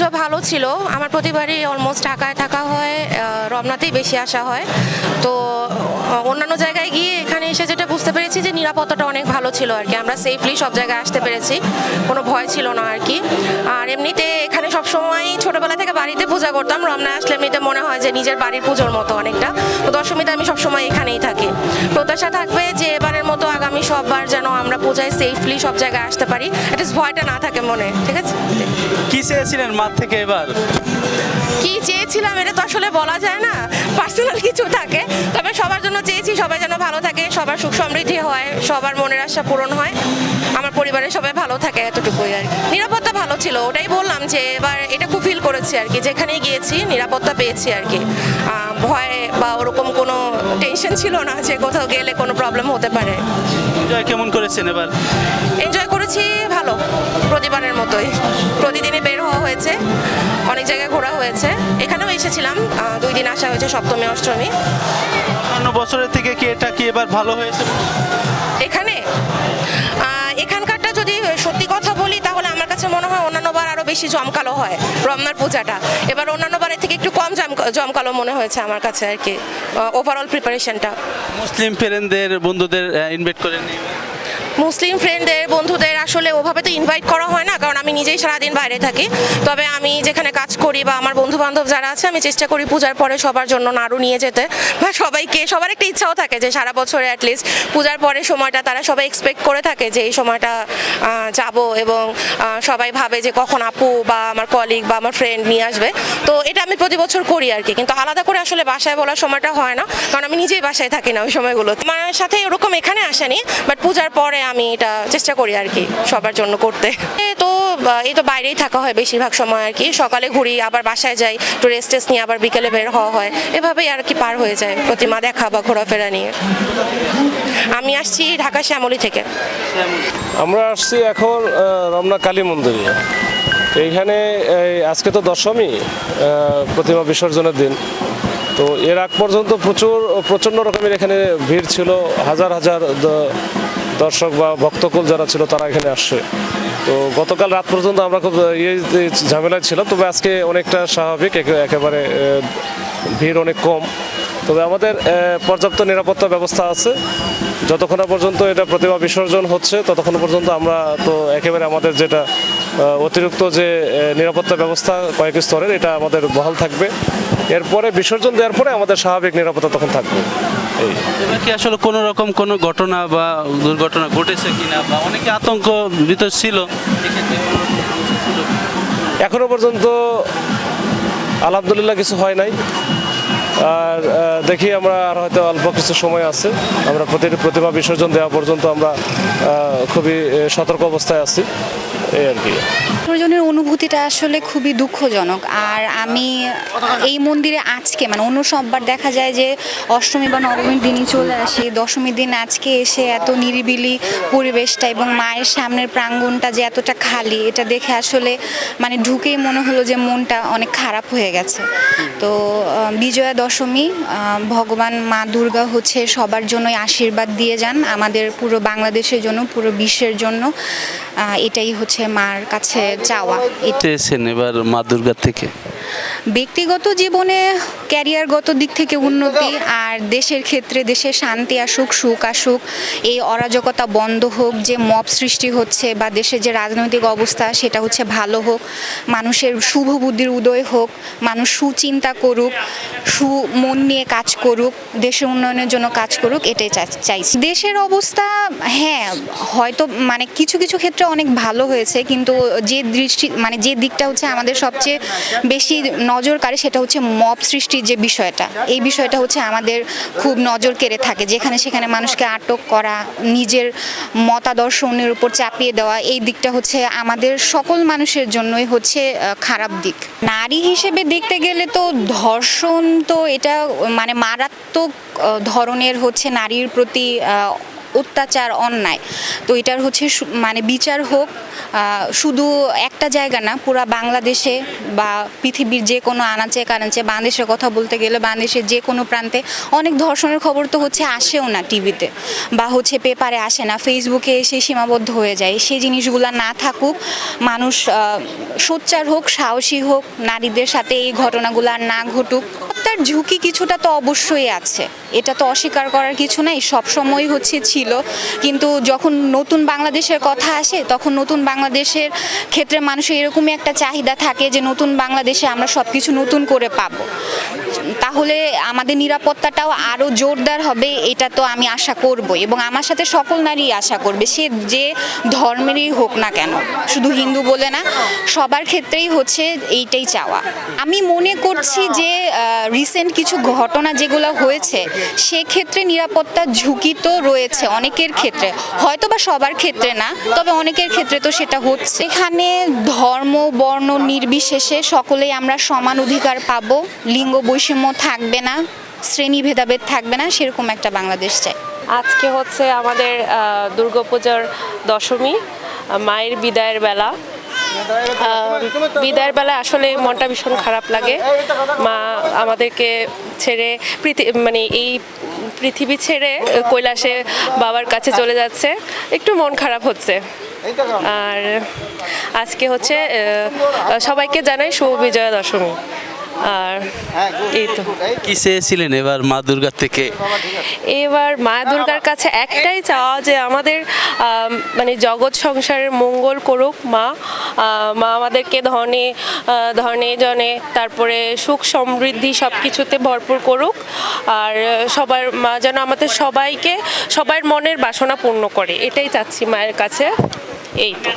পুজো ভালো ছিল। আমার প্রতিবারই অলমোস্ট ঢাকায় থাকা হয় রমনাতেই বেশি আসা হয়। তো অন্যান্য জায়গায় গিয়ে এখানে এসে যেটা বুঝতে পেরেছি যে নিরাপত্তাটা অনেক ভালো ছিল আর কি। আমরা সেফলি সব জায়গায় আসতে পেরেছি, কোনো ভয় ছিল না আর কি। আর এমনিতে এখানে সবসময় ছোটবেলা থেকে বাড়িতে পূজা করতাম রমনা আসলে এমনিতে মনে হয় যে নিজের বাড়ির পুজোর মতো অনেকটা। তো দশমীতে আমি সবসময় এখানেই থাকি। প্রত্যাশা থাকবে যে এবারের মতো আগামী সববার যেন আমরা পূজায় সেফলি সব জায়গায় আসতে পারি। অ্যাটলিস্ট ভয়টা না থাকে মনে, ঠিক আছে? কি চেয়েছিলেন মাঠ থেকে এবার। কি চেয়েছিলাম এটা তো আসলে বলা যায় না। পার্সোনাল কিছু থাকে, তবে সবার জন্য চেয়েছি, সবাই যেন ভালো থাকে, সবার সুখ সমৃদ্ধি হয়, সবার মনের আশা পূরণ হয়। আমার পরিবারের সবাই ভালো থাকে এতটুকুই আর কি। ভালো ছিল ওটাই বললাম যে এবার এটা খুব ফিল করেছি আর কি যেখানেই গিয়েছি নিরাপত্তা পেয়েছি আর কি। ভয় বা ওরকম কোনো টেনশন ছিল না যে কোথাও গেলে কোনো প্রবলেম হতে পারে। এনজয় কেমন করেছেন এবার? এনজয় করেছি ভালো প্রতিবারের মতোই। প্রতিদিনই বের হওয়া হয়েছে অনেক জায়গায় ঘোরা হয়েছে। এখানেও এসেছিলাম দুই দিন আসা হয়েছে সপ্তমী অষ্টমী। অন্য বছরের থেকে কি এটা কি এবার ভালো হয়েছে? এখানে? এখানকারটা যদি সত্যি কথা কাছে মনে হয় অন্যান্য বার আরও বেশি জমকালো হয় রমনার পূজাটা। এবার অন্যান্য বারের থেকে একটু কম জম- জমকালো মনে হয়েছে আমার কাছে আর কি ওভারঅল প্রিপারেশনটা মুসলিম ফ্রেন্ডদের বন্ধুদের ইনভাইট করেন মুসলিম ফ্রেন্ডদের বন্ধুদের আসলে ওভাবে তো ইনভাইট করা হয় না, কারণ আমি নিজেই সারাদিন বাইরে থাকি। তবে আমি যেখানে কাজ করি বা আমার বন্ধু বান্ধব যারা আছে, আমি চেষ্টা করি পূজার পরে সবার জন্য নাড়ু নিয়ে যেতে। বা সবাইকে, সবার একটা ইচ্ছাও থাকে যে সারা বছরে অ্যাটলিস্ট পূজার পরে সময়টা তারা সবাই এক্সপেক্ট করে থাকে যে এই সময়টা যাব এবং সবাই ভাবে যে কখন আপু বা আমার কলিগ বা আমার ফ্রেন্ড নিয়ে আসবে। তো এটা আমি প্রতি বছর করি আর কি, কিন্তু আলাদা করে আসলে বাসায় বলার সময়টা হয় না, কারণ আমি নিজেই বাসায় থাকি না ওই সময়গুলো আমার সাথে ওরকম এখানে আসেনি বাট পূজার পরে আমি এটা চেষ্টা করি আর কি সবার জন্য করতে। তো এই তো বাইরেই থাকা হয় বেশিরভাগ সময় আর কি। সকালে ঘুরি, আবার বাসায় যাই, একটু রেস্ট টেস্ট নিয়ে আবার বিকেলে বের হওয়া হয়। এভাবেই আর কি পার হয়ে যায় প্রতিমা দেখা বা ঘোরাফেরা নিয়ে। আমি আসছি ঢাকা শ্যামলী থেকে। আমরা আসছি এখন রমনা কালী মন্দিরে। এইখানে আজকে তো দশমী প্রতিমা বিসর্জনের দিন। তো এর আগ পর্যন্ত প্রচুর, প্রচণ্ড রকমের এখানে ভিড় ছিল, হাজার হাজার দর্শক বা ভক্তকুল যারা ছিল তারা এখানে আসছে। তো গতকাল রাত পর্যন্ত আমরা খুব ইয়ে ঝামেলায় ছিলাম, তবে আজকে অনেকটা স্বাভাবিক, একে- একেবারে ভিড় অনেক কম। তবে আমাদের পর্যাপ্ত নিরাপত্তা ব্যবস্থা আছে। যতক্ষণ পর্যন্ত এটা প্রতিমা বিসর্জন হচ্ছে, ততক্ষণ পর্যন্ত আমরা তো একেবারে আমাদের যেটা অতিরিক্ত যে নিরাপত্তা ব্যবস্থা কয়েক স্তরের, এটা আমাদের বহাল থাকবে। এরপরে, বিসর্জন দেওয়ার পরে আমাদের স্বাভাবিক নিরাপত্তা তখন থাকবে। এই। এবার কি আসলে কোনো রকম কোনো ঘটনা বা দুর্ঘটনা ঘটেছে কিনা বা অনেকে আতঙ্ক ভিতর ছিল? এখনও পর্যন্ত আলহামদুলিল্লাহ কিছু হয় নাই। আর দেখি আমরা আর হয়তো অল্প কিছু সময় আছে। আমরা প্রতিটি প্রতিমা বিসর্জন দেওয়া পর্যন্ত আমরা খুবই সতর্ক অবস্থায় আছি। বিসর্জনের অনুভূতিটা আসলে খুবই দুঃখজনক। আর আমি এই মন্দিরে আজকে মানে অন্য সববার দেখা যায় যে অষ্টমী বা নবমীর দিনই চলে আসি, দশমীর দিন আজকে এসে এত নিরিবিলি পরিবেশটা এবং মায়ের সামনের প্রাঙ্গণটা যে এতটা খালি, এটা দেখে আসলে মানে ঢুকেই মনে হলো যে মনটা অনেক খারাপ হয়ে গেছে। তো বিজয়া দশমী ভগবান মা দুর্গা হচ্ছে সবার জন্যই আশীর্বাদ দিয়ে যান। আমাদের পুরো বাংলাদেশের জন্য, পুরো বিশ্বের জন্য এটাই হচ্ছে মার কাছে চাওয়া। এবার মা দুর্গা থেকে। ব্যক্তিগত জীবনে ক্যারিয়ারগত দিক থেকে উন্নতি আর দেশের ক্ষেত্রে দেশে শান্তি আসুক, সুখ আসুক, এই অরাজকতা বন্ধ হোক, যে মব সৃষ্টি হচ্ছে বা দেশের যে রাজনৈতিক অবস্থা সেটা হচ্ছে ভালো হোক, মানুষের শুভ বুদ্ধির উদয় হোক, মানুষ সুচিন্তা করুক সু মন নিয়ে কাজ করুক, দেশের উন্নয়নের জন্য কাজ করুক, এটাই চাইছি। দেশের অবস্থা হ্যাঁ হয়তো মানে কিছু কিছু ক্ষেত্রে অনেক ভালো হয়েছে, কিন্তু যে দৃষ্টি মানে যে দিকটা হচ্ছে আমাদের সবচেয়ে বেশি নজর কাড়ে সেটা হচ্ছে মব সৃষ্টির যে বিষয়টা। এই বিষয়টা হচ্ছে আমাদের খুব নজর কেড়ে থাকে। যেখানে সেখানে মানুষকে আটক করা, নিজের মতাদর্শ অন্যের উপর চাপিয়ে দেওয়া, এই দিকটা হচ্ছে আমাদের সকল মানুষের জন্যই হচ্ছে খারাপ দিক। নারী হিসেবে দেখতে গেলে তো ধর্ষণ তো এটা মানে মারাত্মক ধরনের হচ্ছে নারীর প্রতি অত্যাচার, অন্যায়। তো এটার হচ্ছে মানে বিচার হোক শুধু একটা জায়গা না, পুরা বাংলাদেশে বা পৃথিবীর যে কোনো আনাচে কানাচে, বাংলাদেশের কথা বলতে গেলে বাংলাদেশের যে কোনো প্রান্তে অনেক ধর্ষণের খবর তো হচ্ছে আসেও না টিভিতে বা হচ্ছে পেপারে আসে না, ফেসবুকে এসে সীমাবদ্ধ হয়ে যায়। সেই জিনিসগুলো না থাকুক, মানুষ সোচ্চার হোক, সাহসী হোক, নারীদের সাথে এই ঘটনাগুলো আর না ঘটুক। তার ঝুঁকি কিছুটা তো অবশ্যই আছে। এটা তো অস্বীকার করার কিছু নাই সবসময় হচ্ছে ছিল। কিন্তু যখন নতুন বাংলাদেশের কথা আসে, তখন নতুন বাংলাদেশের ক্ষেত্রে মানুষের এরকমই একটা চাহিদা থাকে যে নতুন বাংলাদেশে আমরা সব কিছু নতুন করে পাবো। তাহলে আমাদের নিরাপত্তাটাও আরও জোরদার হবে, এটা তো আমি আশা করব। এবং আমার সাথে সকল নারী আশা করবে, সে যে ধর্মেরই হোক না কেন, শুধু হিন্দু বলে না, সবার ক্ষেত্রেই হচ্ছে এইটাই চাওয়া। আমি মনে করছি যে রিসেন্ট কিছু ঘটনা যেগুলো হয়েছে সেক্ষেত্রে নিরাপত্তা ঝুঁকি তো রয়েছে অনেকের ক্ষেত্রে। হয়তো বা সবার ক্ষেত্রে না তবে অনেকের ক্ষেত্রে তো সেটা হচ্ছে। এখানে ধর্ম বর্ণ নির্বিশেষে সকলেই আমরা সমান অধিকার পাবো। লিঙ্গ বৈষম্য থাকবে না শ্রেণি ভেদাভেদ থাকবে না সেরকম একটা বাংলাদেশ চাই। আজকে হচ্ছে আমাদের দুর্গাপূজার দশমী মায়ের বিদায়ের বেলা। বিদায়ের বেলা আসলে মনটা ভীষণ খারাপ লাগে। মা আমাদেরকে ছেড়ে মানে এই পৃথিবী ছেড়ে কৈলাসে বাবার কাছে চলে যাচ্ছে। একটু মন খারাপ হচ্ছে। আর আজকে হচ্ছে সবাইকে জানাই শুভ বিজয়া দশমী। আর এই তো। কি চেয়েছিলেন এবার মা দুর্গার থেকে? এবার মা দুর্গার কাছে একটাই চাওয়া যে আমাদের মানে জগৎ সংসারের মঙ্গল করুক মা। মা আমাদেরকে ধনে ধনে জনে তারপরে সুখ সমৃদ্ধি সব কিছুতে ভরপুর করুক। আর সবার মা যেন আমাদের সবাইকে সবার মনের বাসনা পূর্ণ করে। এটাই চাচ্ছি মায়ের কাছে। এই তো।